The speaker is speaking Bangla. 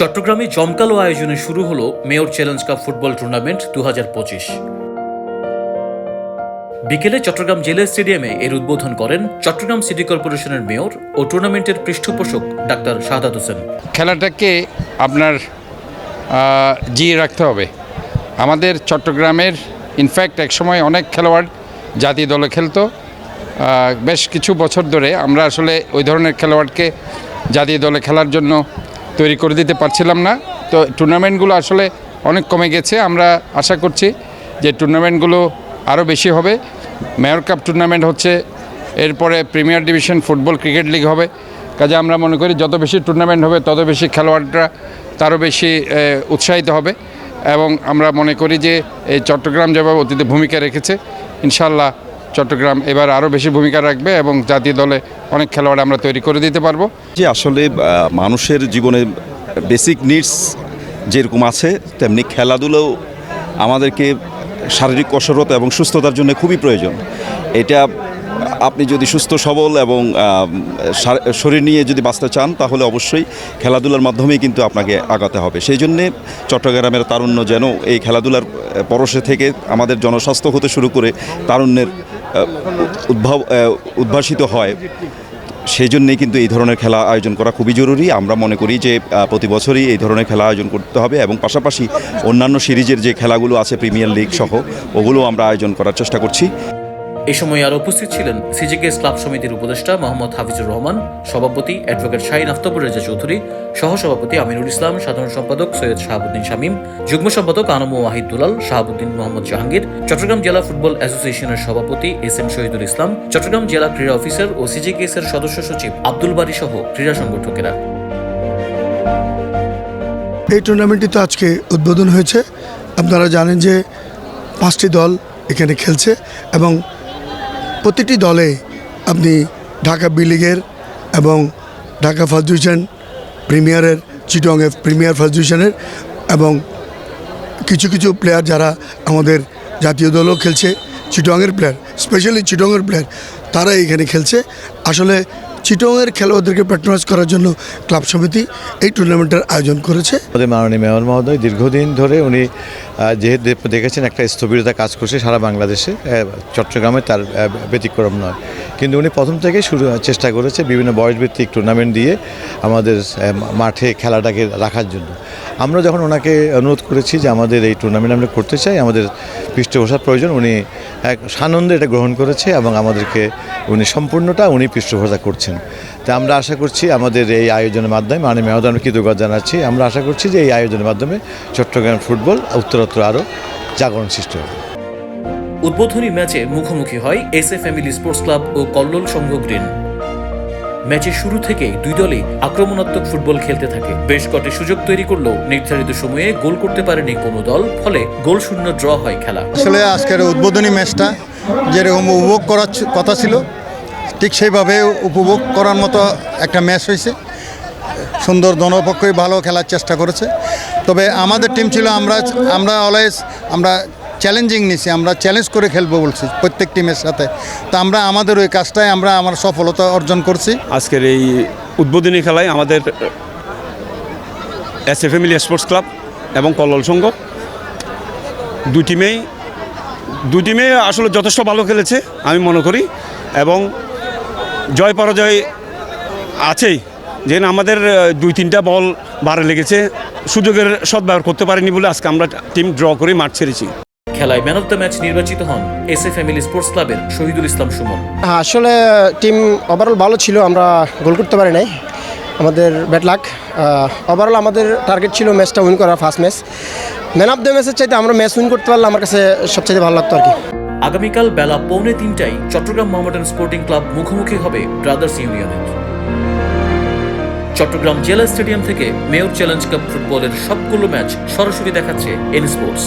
চট্টগ্রামে জমকালো আয়োজনে শুরু হলো mayor challenge cup football tournament দু হাজার পঁচিশ। বিকেলে চট্টগ্রাম জেলা স্টেডিয়ামে এর উদ্বোধন করেন চট্টগ্রাম সিটি কর্পোরেশনের মেয়র ও টুর্নামেন্টের পৃষ্ঠপোষক ডাক্তার শাহাদাত হোসেন। খেলাটাকে আপনার জিয়ে রাখতে হবে। আমাদের চট্টগ্রামের ইনফ্যাক্ট একসময় অনেক খেলোয়াড় জাতীয় দলে খেলতো। বেশ কিছু বছর ধরে আমরা আসলে ওই ধরনের খেলোয়াড়কে জাতীয় দলে খেলার জন্য তৈরি করে দিতে পারছিলাম না। তো টুর্নামেন্টগুলো আসলে অনেক কমে গেছে। আমরা আশা করছি যে টুর্নামেন্টগুলো আরও বেশি হবে। মেয়র কাপ টুর্নামেন্ট হচ্ছে, এরপরে premier division football cricket league হবে। কাজে আমরা মনে করি যত বেশি টুর্নামেন্ট হবে, তত বেশি খেলোয়াড়রা তারও বেশি উৎসাহিত হবে। এবং আমরা মনে করি যে এই চট্টগ্রাম যেভাবে অতীতে ভূমিকা রেখেছে, ইনশাল্লাহ চট্টগ্রাম এবার আরও বেশি ভূমিকা রাখবে এবং জাতীয় দলে অনেক খেলোয়াড় আমরা তৈরি করে দিতে পারব। যে আসলে মানুষের জীবনে বেসিক নিডস যেরকম আছে, তেমনি খেলাধুলাও আমাদেরকে শারীরিক কসরত এবং সুস্থতার জন্য খুবই প্রয়োজন। এটা আপনি যদি সুস্থ, সবল এবং শরীর নিয়ে যদি বাঁচতে চান, তাহলে অবশ্যই খেলাধুলার মাধ্যমেই কিন্তু আপনাকে আগাতে হবে। সেই জন্যে চট্টগ্রামের তারুণ্য যেন এই খেলাধুলার পরশে থেকে আমাদের জনস্বাস্থ্য হতে শুরু করে তারুণ্যের উদ্ভাব উদ্ভাসিত হয়। সেই জন্যেই কিন্তু এই ধরনের খেলা আয়োজন করা খুবই জরুরি। আমরা মনে করি যে প্রতি বছরই এই ধরনের খেলা আয়োজন করতে হবে এবং পাশাপাশি অন্যান্য সিরিজের যে খেলাগুলো আছে, প্রিমিয়ার লিগ সহ, ওগুলো আমরা আয়োজন করার চেষ্টা করছি। এ সময় আর উপস্থিত ছিলেন সিজিকেএস ক্লাব সমিতির উপদেষ্টা মোহাম্মদ হাফিজুর রহমান, সভাপতি অ্যাডভোকেট শাহিন আফতাবুর রেজা চৌধুরী, সহসভাপতি আমিনুল ইসলাম, সাধারণ সম্পাদক সৈয়দ শাহাবুদ্দিন শামীম, যুগ্ম সম্পাদক আনম ওয়াহিদ দুলাল, শাহাবুদ্দিন মোহাম্মদ জাহাঙ্গীর, চট্টগ্রাম জেলা ফুটবল অ্যাসোসিয়েশনের সভাপতি এস এম শহীদুল ইসলাম, চট্টগ্রাম জেলা ক্রীড়া অফিসার ও সিজিকেএস এর সদস্য সচিব আব্দুল বারী সহ ক্রীড়া সংগঠকেরা। এই টুর্নামেন্টটি তো আজকে উদ্বোধন হয়েছে। আপনারা জানেন যে পাঁচটি দল এখানে খেলছে এবং প্রতিটি দলে আপনি ঢাকা বি লিগের এবং ঢাকা ফার্স্ট প্রিমিয়ারের, চিটংয়ে প্রিমিয়ার ফার্স্ট এবং কিছু কিছু প্লেয়ার যারা আমাদের জাতীয় দলও খেলছে, চিটংয়ের প্লেয়ার স্পেশালি চিটংয়ের প্লেয়ার তারা এখানে খেলছে। আসলে চিটংয়ের খেলোয়াড়দেরকে প্যাট্রোনাইজ করার জন্য ক্লাব সমিতি এই টুর্নামেন্টের আয়োজন করেছে। আমাদের মাননীয় মেয়র মহোদয়, দীর্ঘদিন ধরে উনি যেহেতু দেখেছেন একটা স্থবিরতা কাজ করছে সারা বাংলাদেশে চট্টগ্রামে তার ব্যতিক্রম নয়। কিন্তু উনি প্রথম থেকেই শুরু চেষ্টা করেছে বিভিন্ন বয়সভিত্তিক টুর্নামেন্ট দিয়ে আমাদের মাঠে খেলাটাকে রাখার জন্য। আমরা যখন ওনাকে অনুরোধ করেছি যে আমাদের এই টুর্নামেন্ট আমরা করতে চাই, আমাদের পৃষ্ঠপোষার প্রয়োজন, উনি এক সানন্দে এটা গ্রহণ করেছে এবং আমাদেরকে উনি সম্পূর্ণটা উনি পৃষ্ঠপোষা করছেন। তা আমরা আশা করছি আমাদের এই আয়োজনের মাধ্যমে মানে মেয়দ আমরা কৃতজ্ঞতা জানাচ্ছি, আমরা আশা করছি যে এই আয়োজনের মাধ্যমে চট্টগ্রাম ফুটবল উত্তরোত্তর আরও জাগরণ সৃষ্টি হবে। উদ্বোধনী ম্যাচে মুখোমুখি হয় S A family sports club O Kallol Sangha green. ম্যাচের শুরু থেকেই দুই দলই আক্রমণাত্মক ফুটবল খেলতে থাকে। বেশ কটি সুযোগ তৈরি করলেও নির্ধারিত সময়ে গোল করতে পারেনি কোনো দল, ফলে গোল শূন্য ড্র হয় খেলা। আসলে আজকের উদ্বোধনী ম্যাচটা যেরকম উপভোগ করার কথা ছিল, ঠিক সেইভাবে উপভোগ করার মতো একটা ম্যাচ হয়েছে। সুন্দর দোনোপক্ষই ভালো খেলার চেষ্টা করেছে। তবে আমাদের টিম ছিল আমরা আমরা অলওয়েজ আমরা চ্যালেঞ্জিং নিছি, আমরা চ্যালেঞ্জ করে খেলব বলছি প্রত্যেক টিমের সাথে। তো আমরা আমাদের ওই কাজটাই আমরা আমার সফলতা অর্জন করছি। আজকের এই উদ্বোধনী খেলায় আমাদের S A family sports club এবং কল্লোল সংঘ, দুই টিমেই দুই টিমে আসলে যথেষ্ট ভালো খেলেছে, আমি মনে করি, এবং জয় পরাজয় আছেই। যেন আমাদের দুই তিনটা বল বারে লেগেছে, সুযোগের সদ্ব্যবহার করতে পারিনি বলে আজকে আমরা টিম ড্র করে মাঠ ছেড়েছি। খেলায় ম্যান অফ দ্য ম্যাচ নির্বাচিত হন এস এ ফ্যামিলি স্পোর্টস ক্লাবের শহীদুল ইসলাম সুমন। হ্যাঁ আসলে টিম ওভারঅল ভালো ছিল আমরা গোল করতে পারি নাই। আমাদের ব্যাট লাক ওভারঅল আমাদের টার্গেট ছিল ম্যাচটা উইন করা first match man of the ম্যাচের চাইতে আমরা ম্যাচ উইন করতে পারলে আমার কাছে সবচেয়ে ভালো লাগতো আর কি। আগামীকাল বেলা পৌনে তিনটায় চট্টগ্রাম মোহামেডান স্পোর্টিং ক্লাব মুখোমুখি হবে ব্রাদার্স ইউনিয়নের চট্টগ্রাম জেলা স্টেডিয়াম থেকে মেয়র চ্যালেঞ্জ কাপ ফুটবলের সবগুলো ম্যাচ সরাসরি দেখাচ্ছে N sports